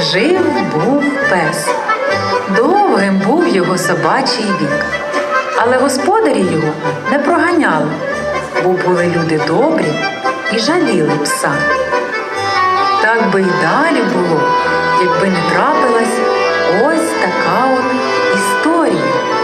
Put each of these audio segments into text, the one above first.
Жив був пес. Довгим був його собачий вік. Але господарі його не проганяли, бо були люди добрі і жаліли пса. Так би й далі було, якби не трапилась ось така от історія.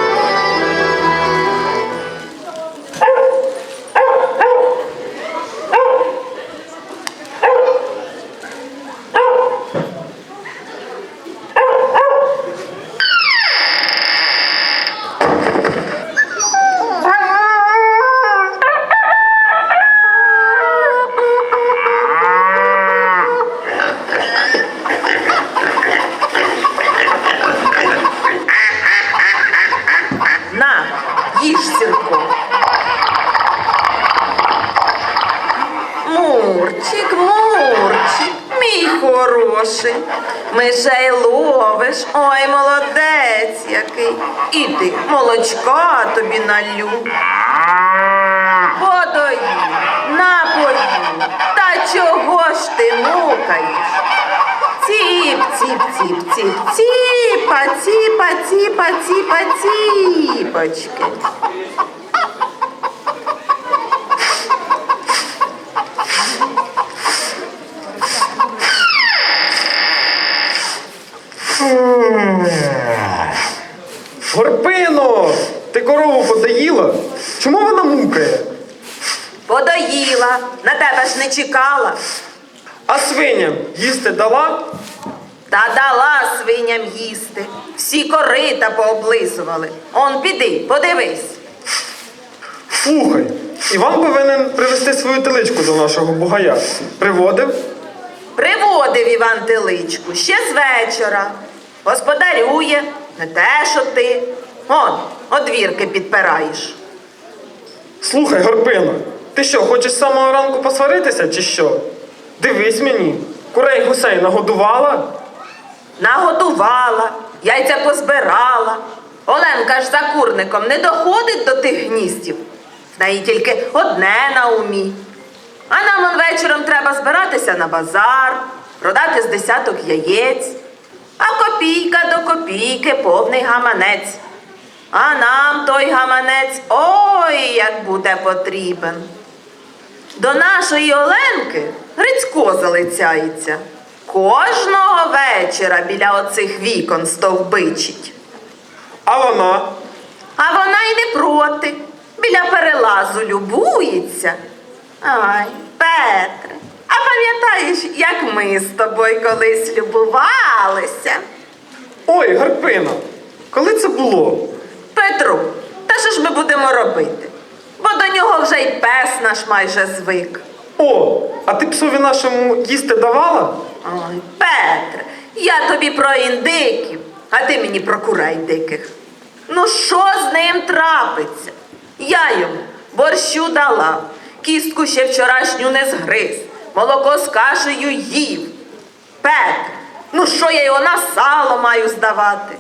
Мурчик, Мурчик, мій хороший. Мишей ловиш, ой, молодець який. Іди, молочка тобі налю. Подої, напої, та чого ж ти мукаєш? Ціп, ціп, ціп, ціп, ціпа, ціпа, ціпа, ціпа, ціпочки. Горпино! Ти корову подоїла? Чому вона мукає? Подоїла, на тебе ж не чекала. А свиням їсти дала? Та дала свиням їсти. Всі корита пооблизували. Он піди, подивись. Слухай, Іван повинен привезти свою теличку до нашого бугая. Приводив? Приводив Іван Теличку ще з вечора. Господарює, не те, що ти. Он, одвірки підпираєш. Слухай, Горпино, ти що, хочеш з самого ранку посваритися чи що? Дивись мені, курей гусей нагодувала? Наготувала, яйця позбирала. Оленка ж за курником не доходить до тих гніздів. В неї тільки одне на умі. А нам он вечором треба збиратися на базар, продати з десяток яєць, а копійка до копійки повний гаманець. А нам той гаманець ой як буде потрібен. До нашої Оленки Грицько залицяється. Кожного вечора біля оцих вікон стовбичить. А вона? А вона й не проти. Біля перелазу любується. Ай, Петре, а пам'ятаєш, як ми з тобою колись любувалися? Ой, Горпино, коли це було? Петру, та що ж ми будемо робити? Бо до нього вже й пес наш майже звик. О, а ти псові нашому їсти давала? Ой, Петре, я тобі про індиків, а ти мені про курей диких. Ну що з ним трапиться? Я йому борщу дала, кістку ще вчорашню не згриз, молоко з кашею їв. Петре, ну що я його на сало маю здавати?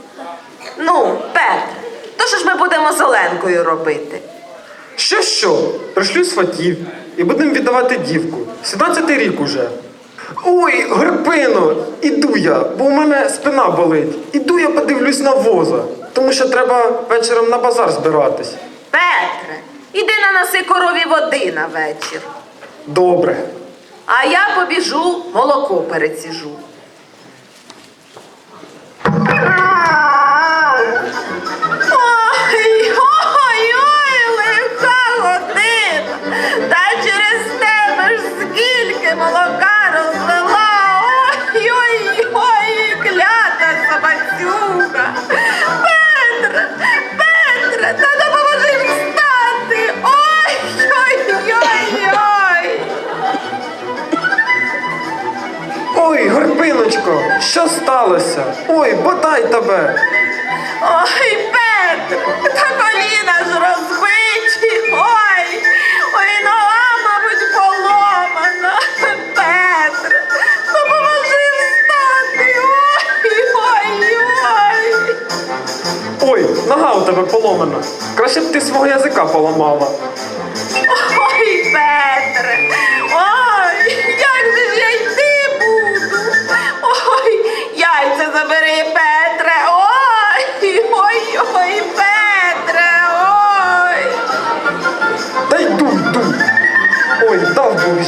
Ну, Петре, то що ж ми будемо з Оленкою робити? Що що? Пришлю сватів і будемо віддавати дівку. 17 рік уже. Ой, Горпино, іду я, бо у мене спина болить. Іду я подивлюсь на воза, тому що треба вечором на базар збиратись. Петре, іди наноси корові води на вечір. Добре. А я побіжу, молоко переціжу. Ой, ой, ой, лиха година. Та через тебе ж скільки молока розлила. Ой, ой, ой, клята собацюка. Петре, Петре, та Ой, Горпиночко, що сталося? Ой, бодай тебе. Ой, Петр, та коліна ж розбиті. Ой, ой, нога, мабуть, поломана. Петр, допоможи встати. Ой, ой, ой. Ой, нога у тебе поломана. Краще б ти свого язика поламала.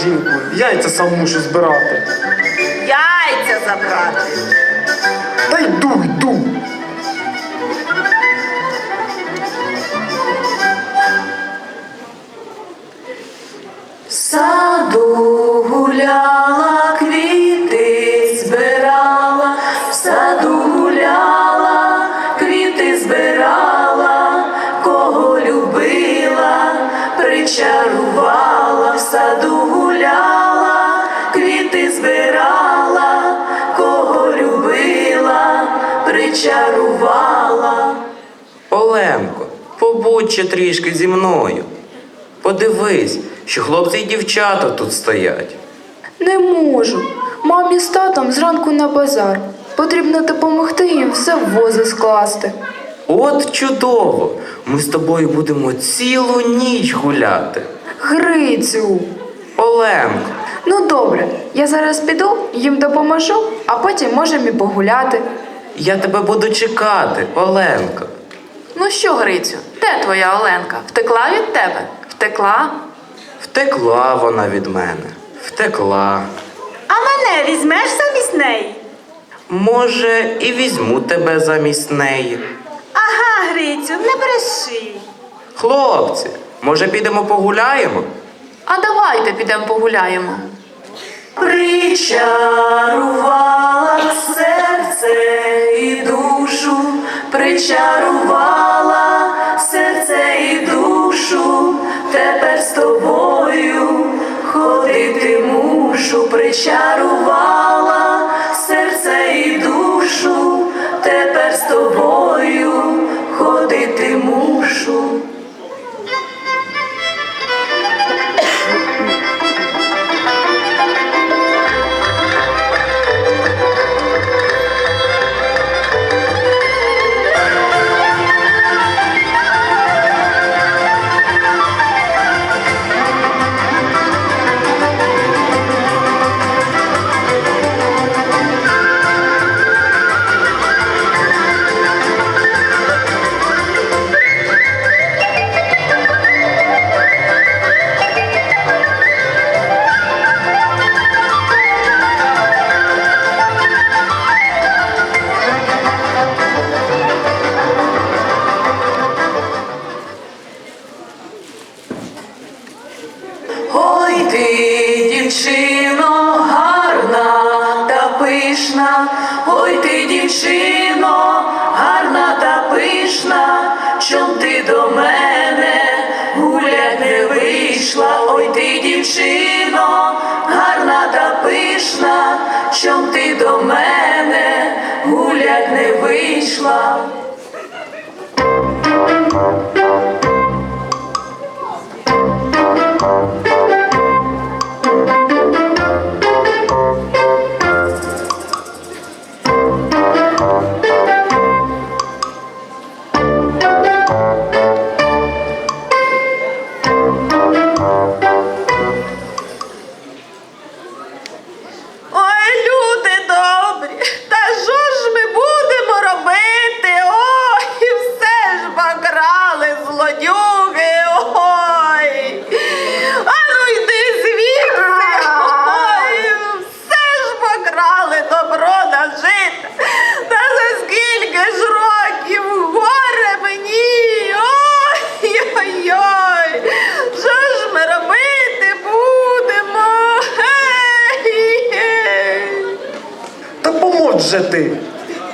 Жінку, яйця сам мушу збирати. Ще трішки зі мною. Подивись, що хлопці і дівчата тут стоять. Не можу. Мамі з татом зранку на базар. Потрібно допомогти їм все в вози скласти. От чудово! Ми з тобою будемо цілу ніч гуляти. Грицю. Оленко, Ну добре, я зараз піду, їм допоможу, а потім можемо і погуляти. я тебе буду чекати, Оленко. Ну що, Грицю, де твоя Оленка? Втекла від тебе? Втекла? Втекла вона від мене. Втекла. А мене візьмеш замість неї? Може, і візьму тебе замість неї. Ага, Грицю, не бреши. Хлопці, може підемо погуляємо? А давайте підемо погуляємо. Причарувала серце і душу, причарувала серце і душу, тепер з тобою ходити мушу, причарувала Та же ти.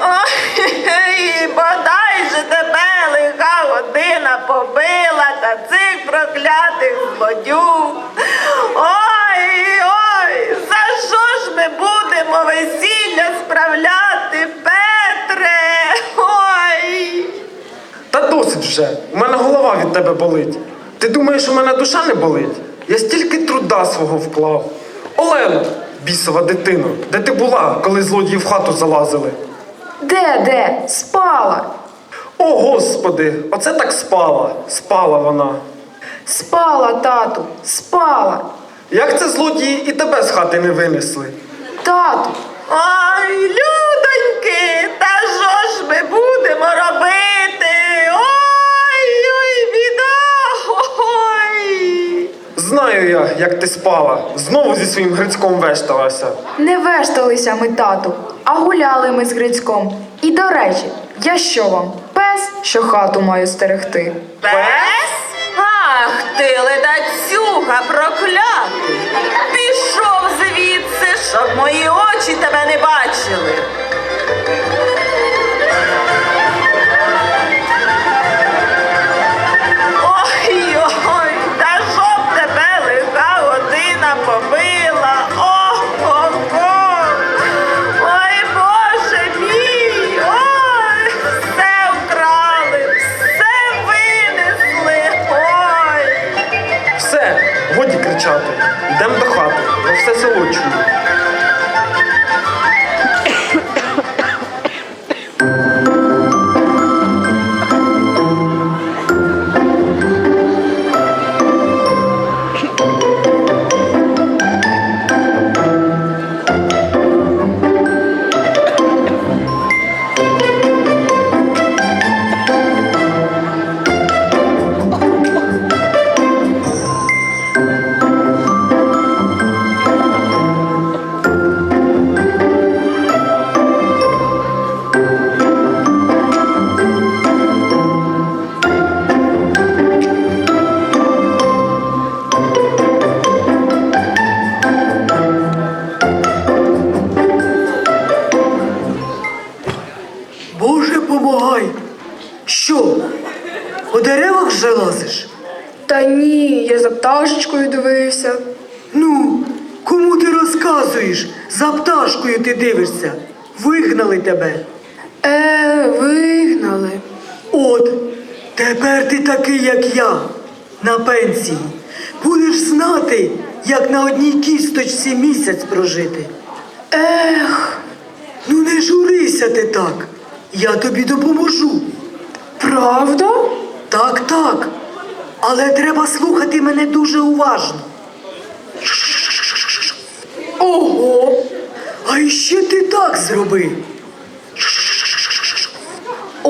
Ой, бодай же тебе лиха година побила та цих проклятих злодюг. Ой, ой, за що ж ми будемо весілля справляти, Петре? Ой. Та досить вже. У мене голова від тебе болить. Ти думаєш, у мене душа не болить? Я стільки труда свого вклав. Олено, бісова дитино, де ти була, коли злодії в хату залазили? Де, де? Спала. О, господи, оце так спала. Спала вона. Спала, тату, спала. Як це злодії і тебе з хати не винесли? Тату, Ой, людоньки, та що ж ми будемо робити? Ой, ой, біда. Ой. Знаю я, як ти спала. Знову зі своїм Грицьком вешталася. Не вешталися ми, тату, а гуляли ми з Грицьком. І до речі, я що вам? Пес, що хату маю стерегти. Пес? Ах ти, ледацюга проклятий! Пішов звідси, щоб мої очі тебе не бачили. Тебе. Е, вигнали. От, тепер ти такий, як я, на пенсії. Будеш знати, як на одній кісточці місяць прожити. Ех, Ну не журися ти так. Я тобі допоможу. правда? Так, так. Але треба слухати мене дуже уважно. Ого. А іще ти так зроби.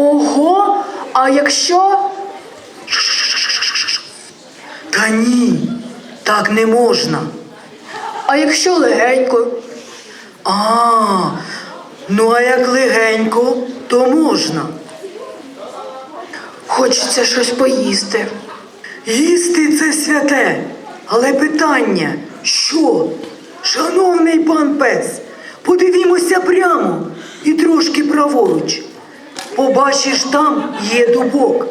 Ого, а якщо. Та ні, так не можна. А якщо легенько? А, ну а як легенько, то можна. Хочеться щось поїсти. Їсти це святе. Але питання, що? Шановний пан пес, подивімося прямо і трошки праворуч. Побачиш, там є дубок.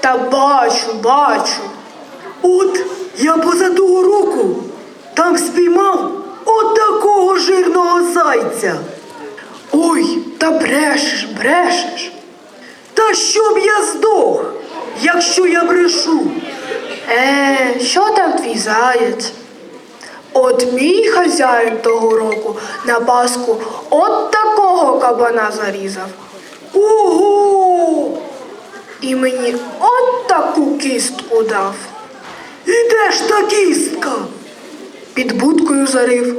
Та бачу, бачу. От я поза того року там спіймав от такого жирного зайця. Ой, та брешеш, брешеш. Та щоб я здох, якщо я брешу. Е, що там твій заєць? От мій хазяїн того року на Пасху от такого кабана зарізав. Ого! І мені от таку кістку дав. І де ж та кістка? Під будкою зарив.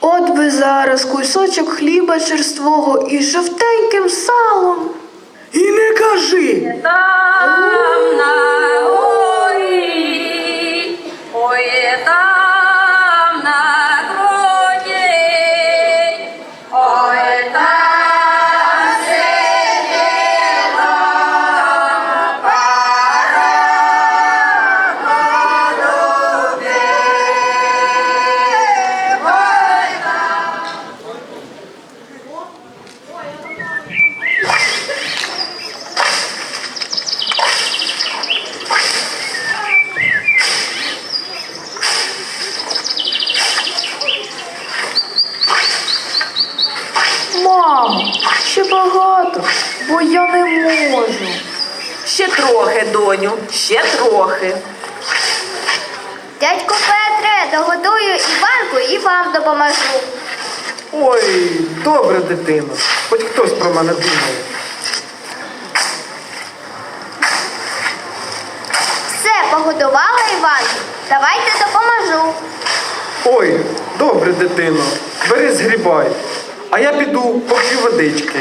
От би зараз кусочок хліба черствого із жовтеньким салом. І не кажи. Там Іванку. Давайте допоможу. Ой, добре, дитино. Бери згрібай. А я піду поп'ю водички.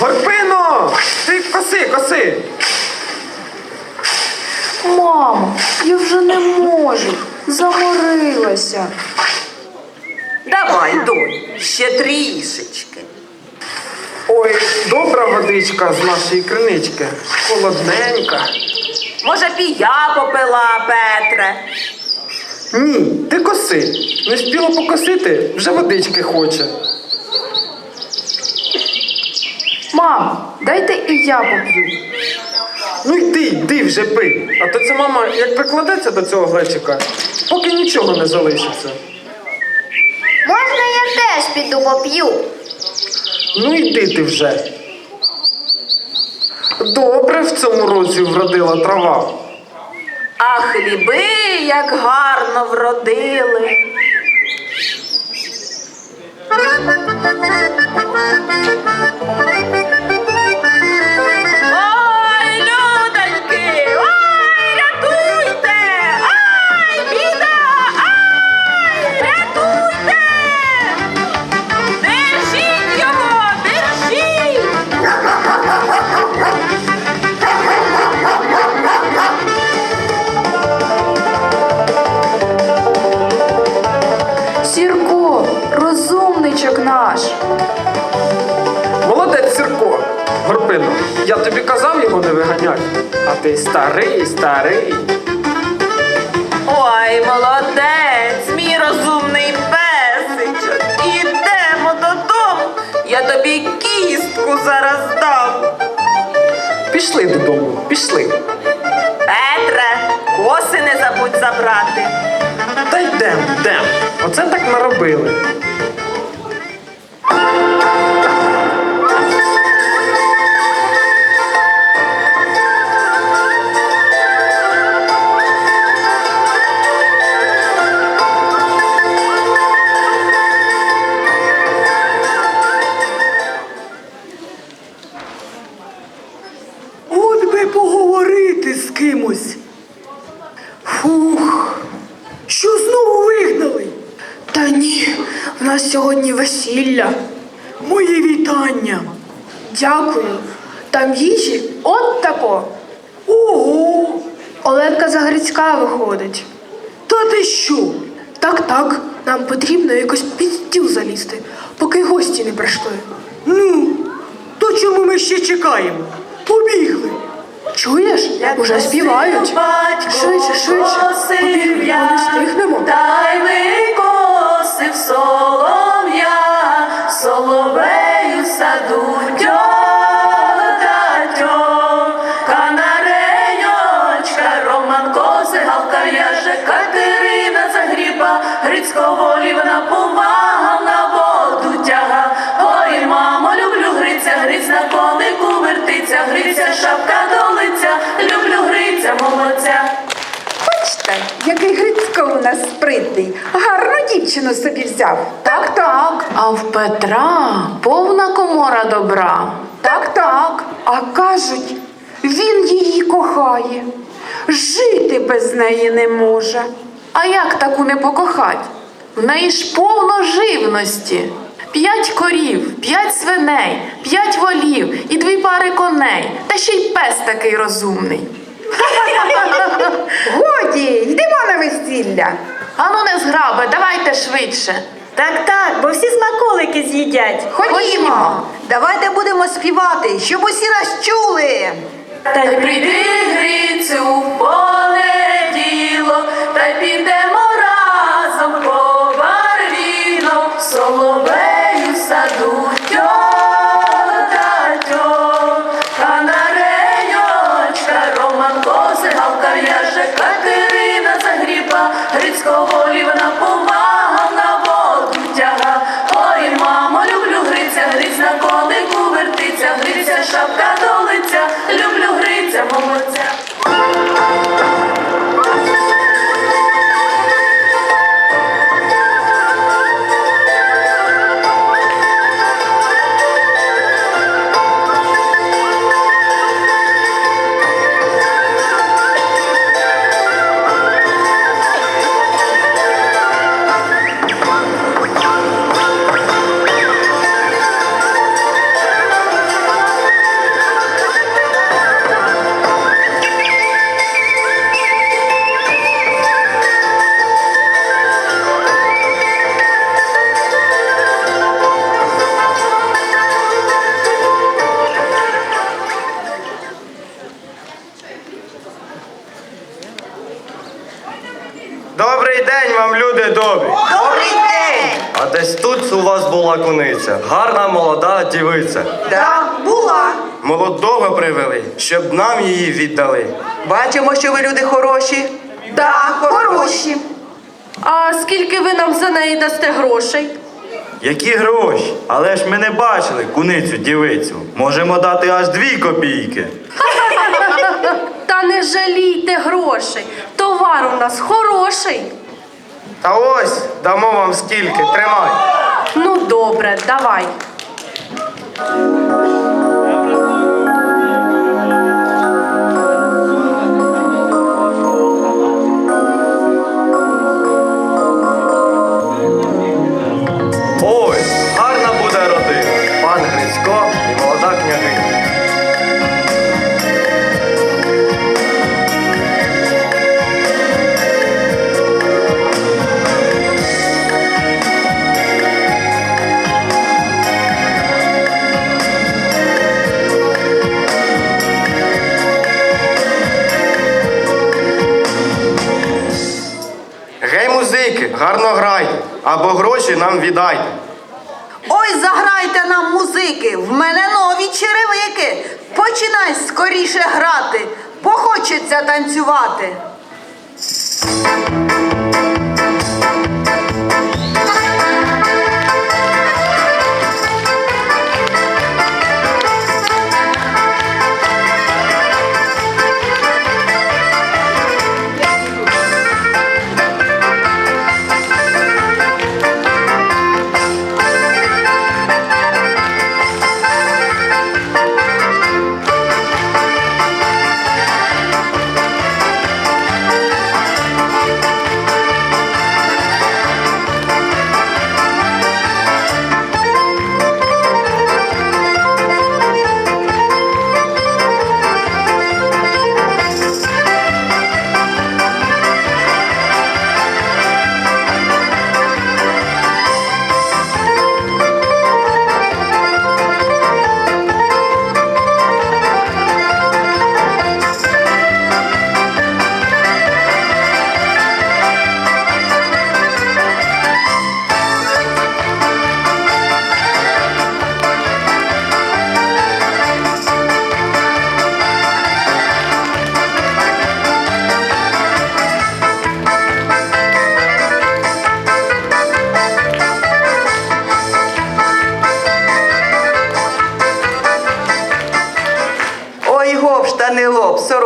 Горпино! Ти коси, коси! Мамо, я вже не можу. Заморилася. Давай, донь, ще трішечки. Ой, добра водичка з нашої кринички. Холодненька. Може, б і я попила, Петре. Ні, ти коси. Не спіло покосити, вже водички хоче. Мам, дайте і я поп'ю. Ну йди, йди вже пий. А то ця мама як прикладеться до цього глечика, поки нічого не залишиться. Можна я теж піду поп'ю? Ну йди ти вже. Добре в цьому році вродила трава. А хліби як гарно вродили. Ой, я тобі казав його не виганяти. А ти старий, старий. Ой, молодець, мій розумний песичок. Ідемо додому. Я тобі кістку зараз дам. Пішли додому, пішли. Петре, коси не забудь забрати. Та йдем, йдем. Оце так наробили. Дякую. Там їжі от тако. Ого! Оленка Загрицька виходить. Та ти що? Так, так, нам потрібно якось під стіл залізти, поки гості не прийшли. Ну, то чому ми ще чекаємо? Побігли. Чуєш? Уже співають. Швидше, швидше. Побігли, бо не встигнемо. Дай викосив солом'я, соловею саду тьотатьо, канарейочка, Роман коси, яже, Катерина загріба, Грицько волівна повага на воду тяга. Ой, мамо, люблю Гриця, Гриць на конику вертиться, Гриця, шапка до люблю Гриця, молодця. Бачите, який Грицько у нас спритний. Дівчину собі взяв. Так, так. А в Петра повна комора добра. Так, так. А кажуть, він її кохає. Жити без неї не може. А як таку не покохать? В неї ж повно живності. П'ять корів, п'ять свиней, п'ять волів і дві пари коней, та ще й пес такий розумний. Годі, йдемо на весілля. Ану не зграби, давайте швидше. Так, так, бо всі смаколики з'їдять. Ходімо. Давайте будемо співати, щоб усі нас чули. Та й прийди, Грицю, в понеділок, загріба, Добрий день вам, люди добрі! Добрий день! А десь тут у вас була куниця, гарна молода дівиця. Так, була. Молодого привели, щоб нам її віддали. Бачимо, що ви люди хороші. Так, хороші. А скільки ви нам за неї дасте грошей? Які гроші? Але ж ми не бачили куницю дівицю. Можемо дати аж дві копійки. Та не жалійте грошей. Товар у нас хороший. Та ось, дамо вам скільки, тримай. Ну добре, давай. Ой, гарна буде родина. Пан Грицько і молода княгиня. Гроші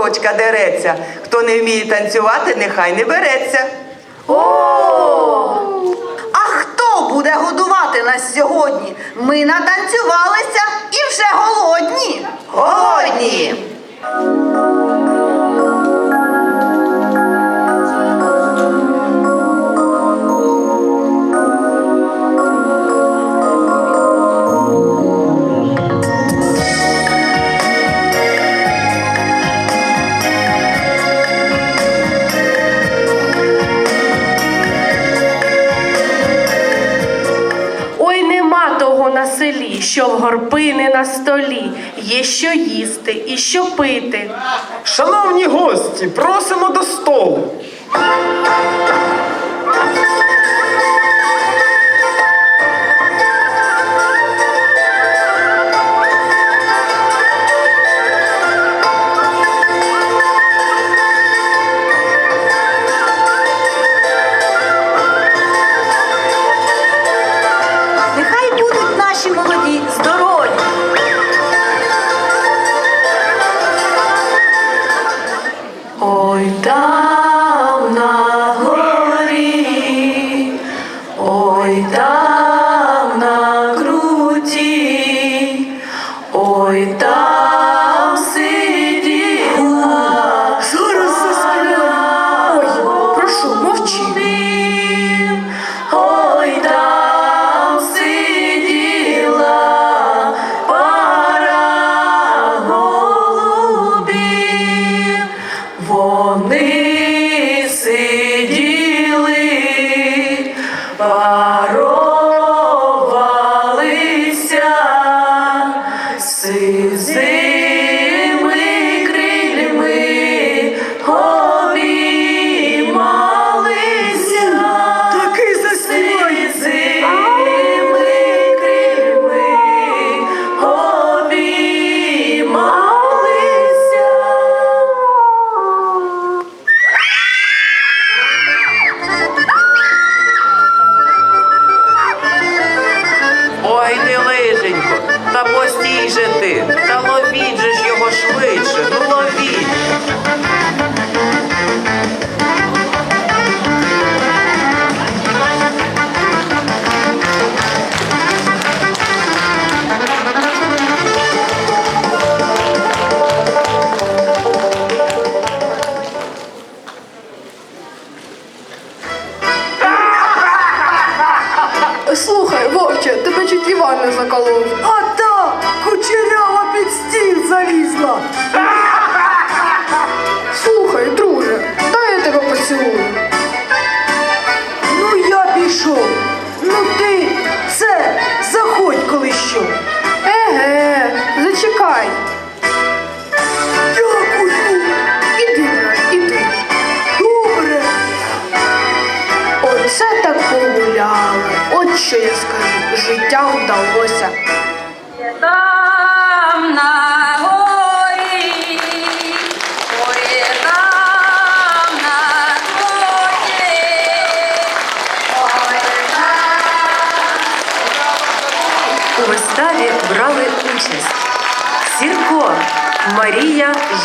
сорочка дереться. Хто не вміє танцювати, нехай не береться. О! А хто буде годувати нас сьогодні? Ми натанцювалися і вже голодні. Голодні. Що в горпини на столі. Є що їсти і що пити. Шановні гості, просимо до столу.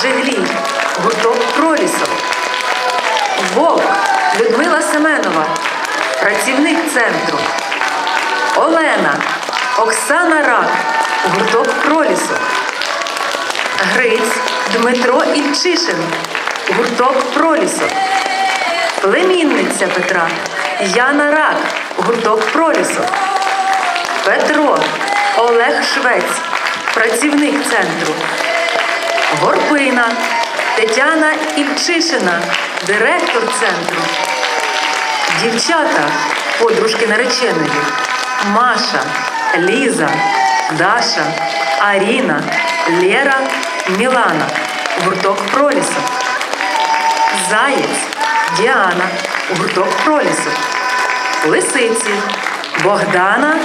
Жеглій, гурток Пролісок, Вовк, Людмила Семенова, працівник центру, Олена, Оксана Рак, гурток Пролісок, Гриць, Дмитро Ільчишин, гурток Пролісок, племінниця Петра, Яна Рак, гурток Пролісок. Петро Олег Швець, працівник центру. Горпина Тетяна Ільчишина, директор центру. Дівчата, подружки нареченої. Маша, Ліза, Даша, Аріна, Лєра, Мілана. Гурток Пролісок. Заєць, Діана, гурток Пролісок. Лисиці, Богдана,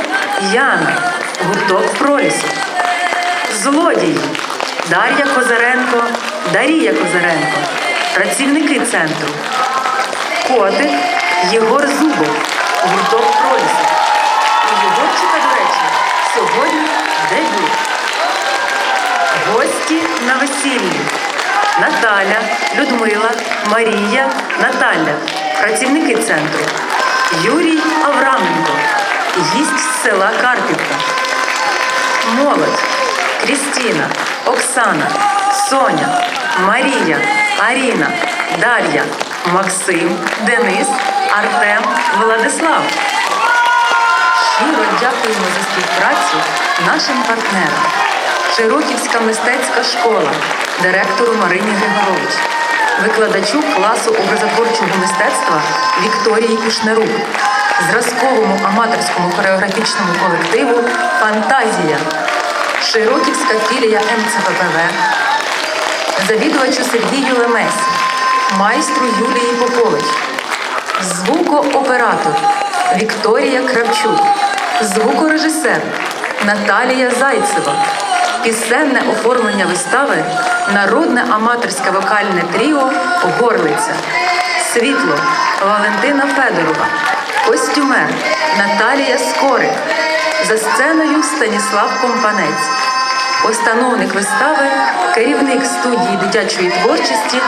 Яна, гурток Пролісок. Злодії Дар'я Козаренко, Дарія Козаренко, працівники центру. Котик Єгор Зубов, гурток Пролісок. У Єгорчика, до речі, сьогодні дебют. Гості на весіллі. Наталя, Людмила, Марія, Наталя, працівники центру. Юрій Авраменко, гість з села Карпівка. Молодь, Крістіна, Оксана, Соня, Марія, Аріна, Дар'я, Максим, Денис, Артем, Владислав. Щиро дякуємо за співпрацю нашим партнерам. Широківська мистецька школа, директору Марині Григорович, викладачу класу образотворчого мистецтва Вікторії Кушнерук, зразковому аматорському хореографічному колективу Фантазія, Широківська філія МЦППВ, завідувачу Сергію Лемесі, майстру Юлії Попович, звукооператор Вікторія Кравчук, звукорежисер Наталія Зайцева, пісенне оформлення вистави Народне аматорське вокальне тріо Горлиця, світло Валентина Федорова, костюмер Наталія Скорик, за сценою Станіслав Компанець. Постановник вистави, керівник студії дитячої творчості